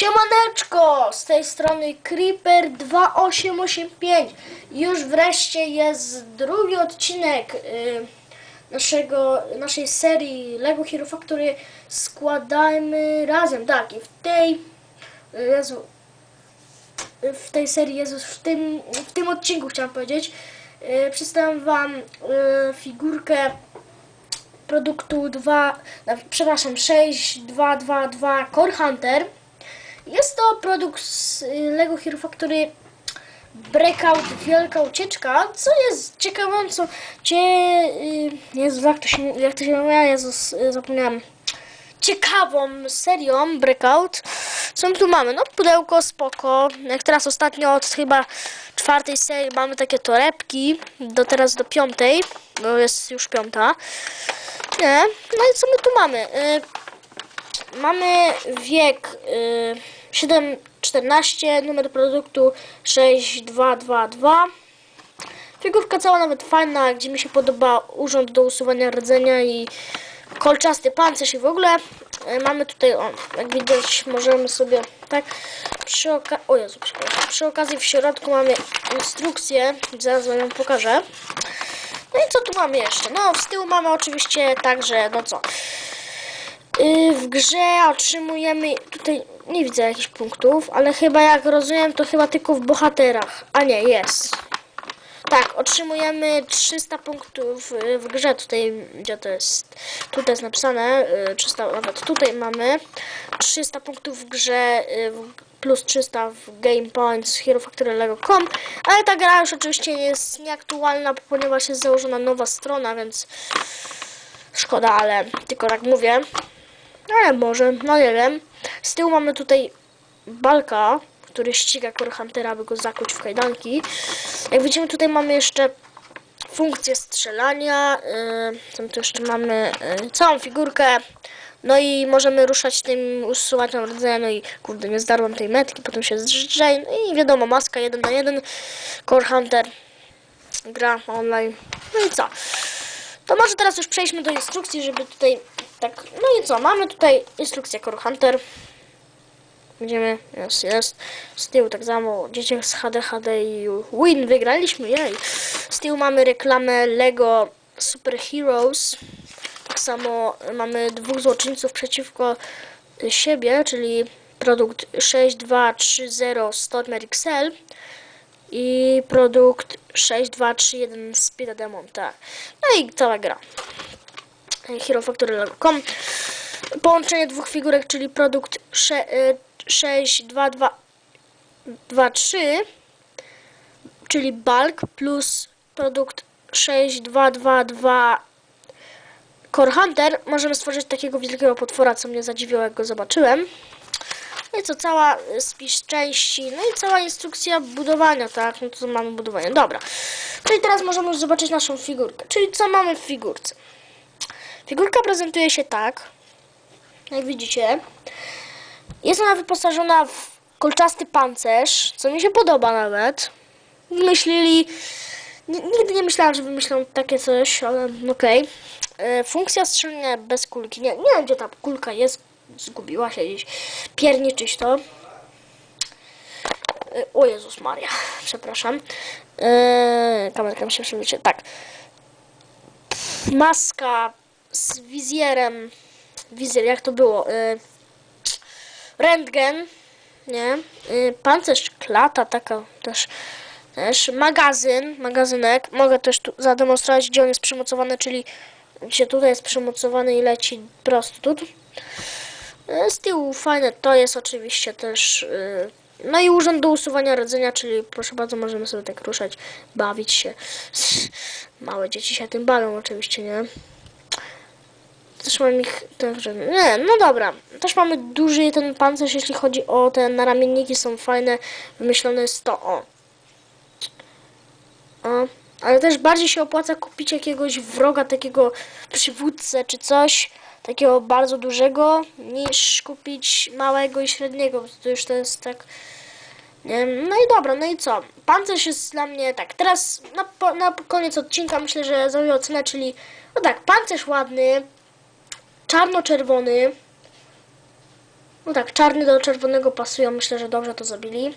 Siemaneczko! Z tej strony Creeper 2885. Już wreszcie jest drugi odcinek y, naszego, naszej serii Lego Hero Factory składajmy razem. Tak, i w tej Jezu, w tej serii Jezus, w tym, w tym odcinku chciałam powiedzieć, y, przedstawiam wam y, figurkę produktu 2, no, przepraszam, 6222 Core Hunter. Jest to produkt z y, Lego Hero Factory Breakout Wielka Ucieczka, co jest ciekawąco, cie... y, Jezu, jak to się, jak to się mówi, Jezus, y, zapomniałem. Ciekawą serią Breakout. Co tu mamy? No pudełko spoko. Jak teraz ostatnio od chyba czwartej serii mamy takie torebki, do teraz do piątej, bo jest już piąta. Nie, no i co my tu mamy? Mamy wiek 714, numer produktu 6222. Figurka cała nawet fajna, gdzie mi się podoba urząd do usuwania rdzenia i kolczasty pancerz i w ogóle. Y, Mamy tutaj, o, jak widać, możemy sobie tak przy, oka o Jezu, przy okazji w środku mamy instrukcję, zaraz wam ją pokażę. No i co tu mamy jeszcze? No, z tyłu mamy oczywiście także, no co, w grze otrzymujemy, tutaj nie widzę jakichś punktów, ale chyba jak rozumiem to chyba tylko w bohaterach, a nie, jest. Tak, otrzymujemy 300 punktów y, w grze, tutaj gdzie to jest, tutaj jest napisane, y, 300, nawet tutaj mamy 300 punktów w grze, y, plus 300 w Game Points Hero Factory Lego.com, ale ta gra już oczywiście jest nieaktualna, ponieważ jest założona nowa strona, więc szkoda, ale tylko tak mówię. Ale może, no nie wiem. Z tyłu mamy tutaj Balka, który ściga Core Huntera, aby go zakuć w kajdanki. Jak widzimy, tutaj mamy jeszcze funkcję strzelania. Yy, my tu jeszcze mamy? Yy, całą figurkę. No i możemy ruszać tym usuwaniem rdzenia. No i kurde, nie zdarłam tej metki, potem się zdrżej. No i wiadomo, maska 1 na 1. Core Hunter gra online. No i co? To może teraz już przejdźmy do instrukcji, żeby tutaj tak, no i co, mamy tutaj instrukcję Core Hunter. Będziemy, jest, jest. Z tyłu tak samo, dzieciak z HD, HD i win, wygraliśmy, jej. Z tyłu mamy reklamę Lego Super Heroes. Tak samo mamy dwóch złoczyńców przeciwko siebie, czyli produkt 6230 Stormer XL i produkt 6231 Speed Demon, tak. No i cała gra. Hero Factory Połączenie dwóch figurek, czyli produkt y, 62223 czyli bulk plus produkt 6222 Core Hunter możemy stworzyć takiego wielkiego potwora, co mnie zadziwiło, jak go zobaczyłem. No i co, cała spis części, no i cała instrukcja budowania, tak? No to mamy budowanie, dobra. Czyli teraz możemy już zobaczyć naszą figurkę. Czyli co mamy w figurce? Figurka prezentuje się tak, jak widzicie. Jest ona wyposażona w kolczasty pancerz, co mi się podoba nawet. Wymyślili... Nigdy nie myślałam, że wymyślą takie coś, ale okej. E, Funkcja strzelania bez kulki. Nie, nie wiem, gdzie ta kulka jest. Zgubiła się gdzieś. Pierniczyć to. E, O Jezus Maria, przepraszam. E, kamerka mi się przewróci. Tak. Maska z wizjerem. Wizjer, jak to było? E, Rentgen, nie? Y, Pancerz klata, taka też, też magazyn, magazynek. Mogę też tu zademonstrować, gdzie on jest przymocowany, czyli gdzie tutaj jest przymocowany i leci prosto tu. Y, Z tyłu fajne to jest oczywiście też. y, No i urząd do usuwania rdzenia, czyli proszę bardzo, możemy sobie tak ruszać, bawić się. Małe dzieci się tym bawią oczywiście, nie? Też mam ich także. Nie, no dobra. Też mamy duży ten pancerz, jeśli chodzi o te naramienniki, są fajne. Wymyślone jest to o. o. Ale też bardziej się opłaca kupić jakiegoś wroga, takiego przywódcę czy coś takiego bardzo dużego, niż kupić małego i średniego. bo To już to jest tak. No i dobra, no i co? Pancerz jest dla mnie tak. Teraz na, na koniec odcinka myślę, że zrobię ocenę, czyli no tak, pancerz ładny, czarno-czerwony. No tak, czarny do czerwonego pasują, myślę, że dobrze to zrobili.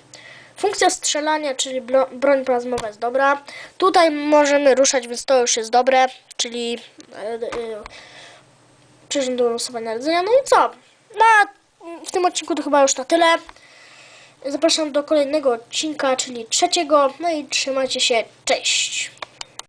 Funkcja strzelania, czyli broń plazmowa jest dobra. Tutaj możemy ruszać, więc to już jest dobre, czyli przejdziemy do losowania rdzenia. No i co? Na, w tym odcinku to chyba już na tyle. Zapraszam do kolejnego odcinka, czyli trzeciego. No i trzymajcie się. Cześć!